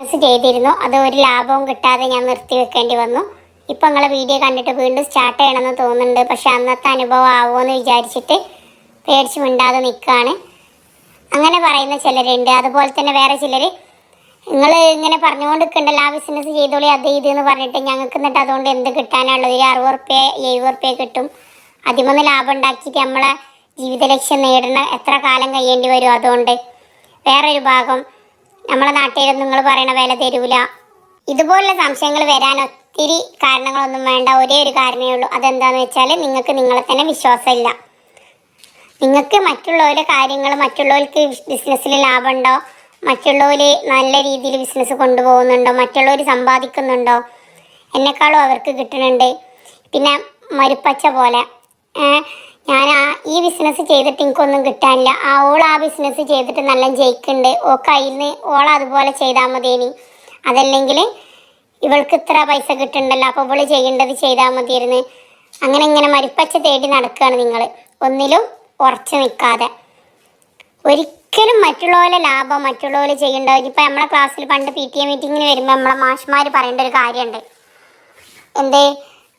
Business ചെയ്തിരുന്നു. അത് ഒരു ലാഭവും കിട്ടാതെ ഞാൻ നിർത്തി വെക്കേണ്ടി വന്നു. ഇപ്പം നിങ്ങളെ വീഡിയോ കണ്ടിട്ട് വീണ്ടും സ്റ്റാർട്ട് ചെയ്യണമെന്ന് തോന്നുന്നുണ്ട്. പക്ഷെ അന്നത്തെ അനുഭവം ആവുമോ വിചാരിച്ചിട്ട് പേടിച്ച് മിണ്ടാതെ നിൽക്കുകയാണ് അങ്ങനെ പറയുന്ന ചിലരുണ്ട്. അതുപോലെ തന്നെ വേറെ ചിലർ നിങ്ങൾ ഇങ്ങനെ പറഞ്ഞുകൊണ്ട് നിൽക്കണ്ടല്ലോ ആ ബിസിനസ് ചെയ്തോളി അത് ഇത് എന്ന് പറഞ്ഞിട്ട് ഞങ്ങൾക്ക് എന്നിട്ട് അതുകൊണ്ട് എന്ത് കിട്ടാനുള്ളത്? ഒരു അറുപത് റുപ്യ എഴുപത് റുപ്യ കിട്ടും. അതിമൊന്ന് ലാഭം ഉണ്ടാക്കിയിട്ട് നമ്മളെ ജീവിത ലക്ഷ്യം നേടണ എത്ര കാലം കഴിയേണ്ടി വരും? അതുകൊണ്ട് വേറൊരു ഭാഗം നമ്മളെ നാട്ടിലും നിങ്ങൾ പറയണ വില തരൂല. ഇതുപോലുള്ള സംശയങ്ങൾ വരാൻ ഒത്തിരി കാരണങ്ങളൊന്നും വേണ്ട. ഒരേ ഒരു കാരണമേ ഉള്ളൂ. അതെന്താണെന്ന് വെച്ചാൽ നിങ്ങൾക്ക് നിങ്ങളെ തന്നെ വിശ്വാസമില്ല. നിങ്ങൾക്ക് മറ്റുള്ളവരുടെ കാര്യങ്ങൾ മറ്റുള്ളവർക്ക് ബിസിനസ്സിൽ ലാഭമുണ്ടോ? മറ്റുള്ളവർ നല്ല രീതിയിൽ ബിസിനസ് കൊണ്ടുപോകുന്നുണ്ടോ? മറ്റുള്ളവർ സമ്പാദിക്കുന്നുണ്ടോ? എന്നെക്കാളും അവർക്ക് കിട്ടുന്നുണ്ട്. പിന്നെ മരുപ്പച്ച പോലെ. ഞാൻ ആ ഈ ബിസിനസ് ചെയ്തിട്ട് എനിക്കൊന്നും കിട്ടാനില്ല. ആ ഓൾ ആ ബിസിനസ് ചെയ്തിട്ട് നല്ല ജയിക്കുന്നുണ്ട് ഓ കയ്യിൽ ഓൾ അതുപോലെ ചെയ്താൽ മതിയേനി അതല്ലെങ്കിൽ ഇവൾക്ക് ഇത്ര പൈസ കിട്ടുന്നുണ്ടല്ലോ അപ്പോൾ ഇവൾ ചെയ്യേണ്ടത് ചെയ്താൽ മതിയായിരുന്നു. അങ്ങനെ ഇങ്ങനെ മരിപ്പച്ച തേടി നടക്കുകയാണ് നിങ്ങൾ ഒന്നിലും ഉറച്ചു നിൽക്കാതെ. ഒരിക്കലും മറ്റുള്ളവരെ ലാഭം മറ്റുള്ളവർ ചെയ്യേണ്ട ഇപ്പം നമ്മളെ ക്ലാസ്സിൽ പണ്ട് പി ടി എ മീറ്റിങ്ങിന് വരുമ്പോൾ നമ്മളെ മാഷ്മാർ പറയേണ്ട ഒരു കാര്യമുണ്ട് എന്തേ?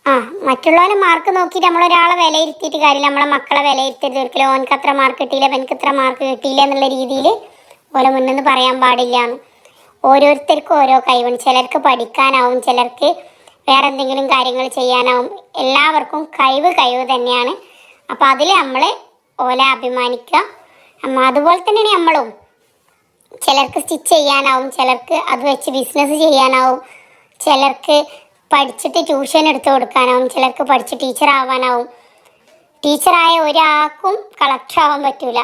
ആ മറ്റുള്ളവരെ മാർക്ക് നോക്കിയിട്ട് നമ്മളൊരാളെ വിലയിരുത്തിയിട്ട് കാര്യമില്ല. നമ്മളെ മക്കളെ വിലയിരുത്തരുത് ഒരിക്കലും. ഓനക്ക് അത്ര മാർക്ക് കിട്ടിയില്ല എനിക്ക് ഇത്ര മാർക്ക് കിട്ടിയില്ല എന്നുള്ള രീതിയിൽ ഓലെ മുന്നിൽ പറയാൻ പാടില്ല എന്ന് ഓരോരുത്തർക്കും ഓരോ കഴിവുണ്ട് ചിലർക്ക് പഠിക്കാനാവും ചിലർക്ക് വേറെ എന്തെങ്കിലും കാര്യങ്ങൾ ചെയ്യാനാവും. എല്ലാവർക്കും കഴിവ് കഴിവ് തന്നെയാണ്. അപ്പോൾ അതിൽ നമ്മൾ ഓല അഭിമാനിക്കുക. അമ്മ അതുപോലെ തന്നെയാണ് നമ്മളും. ചിലർക്ക് സ്റ്റിച്ച് ചെയ്യാനാവും ചിലർക്ക് അത് വെച്ച് ബിസിനസ് ചെയ്യാനാവും. ചിലർക്ക് പഠിച്ചിട്ട് ട്യൂഷൻ എടുത്തു കൊടുക്കാനാവും. ചിലർക്ക് പഠിച്ച് ടീച്ചർ ആവാനാവും. ടീച്ചറായ ഒരാൾക്കും കളക്ടർ ആവാൻ പറ്റൂല.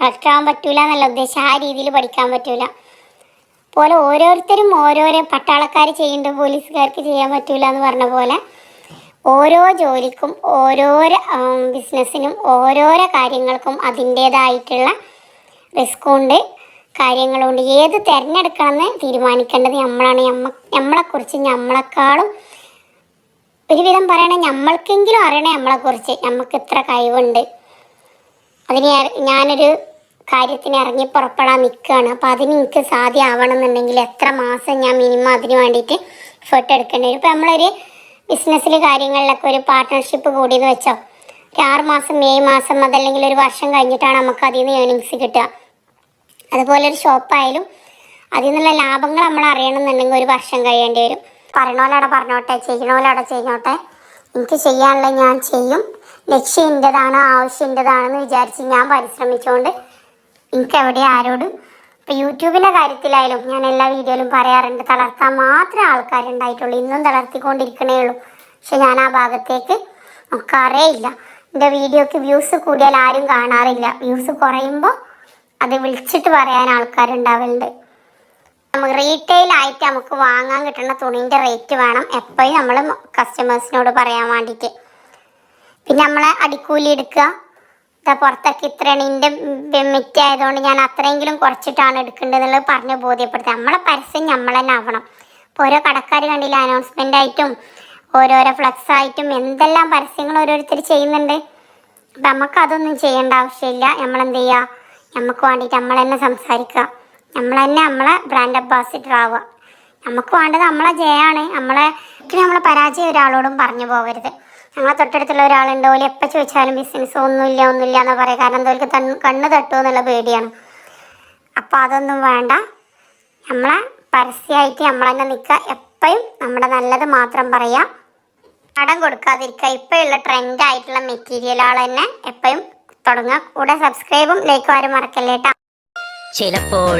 കളക്ടർ ആവാൻ പറ്റൂല എന്നുള്ള ഉദ്ദേശം ആ രീതിയിൽ പഠിക്കാൻ പറ്റൂല. പോലെ ഓരോരുത്തരും ഓരോരോ പട്ടാളക്കാർ ചെയ്യേണ്ട പോലീസുകാർക്ക് ചെയ്യാൻ പറ്റൂല എന്ന് പറഞ്ഞ പോലെ ഓരോ ജോലിക്കും ഓരോരോ ബിസിനസ്സിനും ഓരോരോ കാര്യങ്ങൾക്കും അതിന്റേതായിട്ടുള്ള റിസ്ക് ഉണ്ട്. കാര്യങ്ങളുണ്ട്. ഏത് തിരഞ്ഞെടുക്കണമെന്ന് തീരുമാനിക്കേണ്ടത് നമ്മളാണ്. നമ്മ നമ്മളെക്കുറിച്ച് നമ്മളെക്കാളും ഒരുവിധം പറയണേ നമ്മൾക്കെങ്കിലും അറിയണേ നമ്മളെക്കുറിച്ച്. നമുക്ക് ഇത്ര കഴിവുണ്ട്. അതിന് ഞാനൊരു കാര്യത്തിന് ഇറങ്ങി പുറപ്പെടാൻ നിൽക്കുകയാണ്. അപ്പോൾ അതിന് എനിക്ക് സാധ്യമാവണമെന്നുണ്ടെങ്കിൽ എത്ര മാസം ഞാൻ മിനിമം അതിന് വേണ്ടിയിട്ട് എഫേർട്ട് എടുക്കേണ്ടി വരും. ഇപ്പോൾ നമ്മളൊരു ബിസിനസ്സിൽ കാര്യങ്ങളിലൊക്കെ ഒരു പാർട്ട്ണർഷിപ്പ് കൂടിയെന്ന് വെച്ചോ. ഒരു ആറ് മാസം മെയ് മാസം അതല്ലെങ്കിൽ ഒരു വർഷം കഴിഞ്ഞിട്ടാണ് നമുക്ക് അതിൽ നിന്ന് ഏണിങ്സ് കിട്ടുക. അതുപോലെ ഒരു ഷോപ്പായാലും അതിൽ നിന്നുള്ള ലാഭങ്ങൾ നമ്മൾ അറിയണമെന്നുണ്ടെങ്കിൽ ഒരു വർഷം കഴിയേണ്ടി വരും. പറയണോലവിടെ പറഞ്ഞോട്ടെ ചെയ്യണോലവിടെ ചെയ്യണോട്ടെ. എനിക്ക് ചെയ്യാനുള്ള ഞാൻ ചെയ്യും. ലക്ഷ്യം എന്റെതാണ് ആവശ്യം എന്റെതാണെന്ന് വിചാരിച്ച് ഞാൻ പരിശ്രമിച്ചുകൊണ്ട് എനിക്ക് എവിടെ ആരോട് ഇപ്പം യൂട്യൂബിന്റെ കാര്യത്തിലായാലും ഞാൻ എല്ലാ വീഡിയോയിലും പറയാറുണ്ട് തളർത്താൻ മാത്രമേ ആൾക്കാരുണ്ടായിട്ടുള്ളൂ. ഇന്നും തളർത്തിക്കൊണ്ടിരിക്കണേ ഉള്ളൂ. പക്ഷെ ഞാൻ ആ ഭാഗത്തേക്ക് നോക്കാറേ ഇല്ല എന്റെ വീഡിയോക്ക് വ്യൂസ് കൂടിയാൽ ആരും കാണാറില്ല. വ്യൂസ് കുറയുമ്പോൾ അത് വിളിച്ചിട്ട് പറയാൻ ആൾക്കാരുണ്ടാവലുണ്ട്. നമുക്ക് റീറ്റെയിൽ ആയിട്ട് നമുക്ക് വാങ്ങാൻ കിട്ടുന്ന തുണീന്റെ റേറ്റ് വേണം എപ്പോഴും നമ്മൾ കസ്റ്റമേഴ്സിനോട് പറയാൻ വേണ്ടിയിട്ട്. പിന്നെ നമ്മളെ അടിക്കൂലി എടുക്കുക. ഇതാ പുറത്തൊക്കെ ഇത്രയാണ്. ഇതിന്റെ മിറ്റ് ആയതുകൊണ്ട് ഞാൻ അത്രയെങ്കിലും കുറച്ചിട്ടാണ് എടുക്കേണ്ടത് എന്നുള്ളത് പറഞ്ഞ് ബോധ്യപ്പെടുത്തുക. നമ്മളെ പരസ്യം നമ്മൾ തന്നെ ആവണം. ഇപ്പോൾ ഓരോ കടക്കാർ കണ്ടില്ല അനൗൺസ്മെന്റ് ആയിട്ടും ഓരോരോ ഫ്ലക്സ് ആയിട്ടും എന്തെല്ലാം പരസ്യങ്ങൾ ഓരോരുത്തർ ചെയ്യുന്നുണ്ട്. അപ്പം നമുക്ക് അതൊന്നും ചെയ്യേണ്ട ആവശ്യമില്ല. നമ്മൾ എന്ത് ചെയ്യുക? നമുക്ക് വേണ്ടിയിട്ട് നമ്മൾ തന്നെ സംസാരിക്കുക. നമ്മൾ തന്നെ നമ്മളെ ബ്രാൻഡ് അംബാസിഡർ ആവുക. നമുക്ക് വേണ്ടത് നമ്മളെ ജയമാണ് നമ്മളെ നമ്മളെ പരാജയം ഒരാളോടും പറഞ്ഞു പോകരുത്. ഞങ്ങളെ തൊട്ടടുത്തുള്ള ഒരാളുണ്ട്. ഓൽ എപ്പോൾ ചോദിച്ചാലും ബിസിനസ് ഒന്നുമില്ല ഒന്നുമില്ല എന്ന് പറയും. കാരണം എന്തോർക്ക് കണ്ണ് തട്ടുമോ എന്നുള്ള പേടിയാണ്. അപ്പോൾ അതൊന്നും വേണ്ട. നമ്മളെ പരസ്യമായിട്ട് നമ്മൾ തന്നെ നിൽക്കുക. എപ്പോഴും നമ്മുടെ നല്ലത് മാത്രം പറയാം. കടം കൊടുക്കാതിരിക്കുക. ഇപ്പോഴുള്ള ട്രെൻഡായിട്ടുള്ള മെറ്റീരിയലുകൾ തന്നെ എപ്പോഴും തുടങ്ങുക കൂടെ സബ്സ്ക്രൈബും ലൈക്കും ആരും മറക്കല്ലേട്ടാ ചിലപ്പോൾ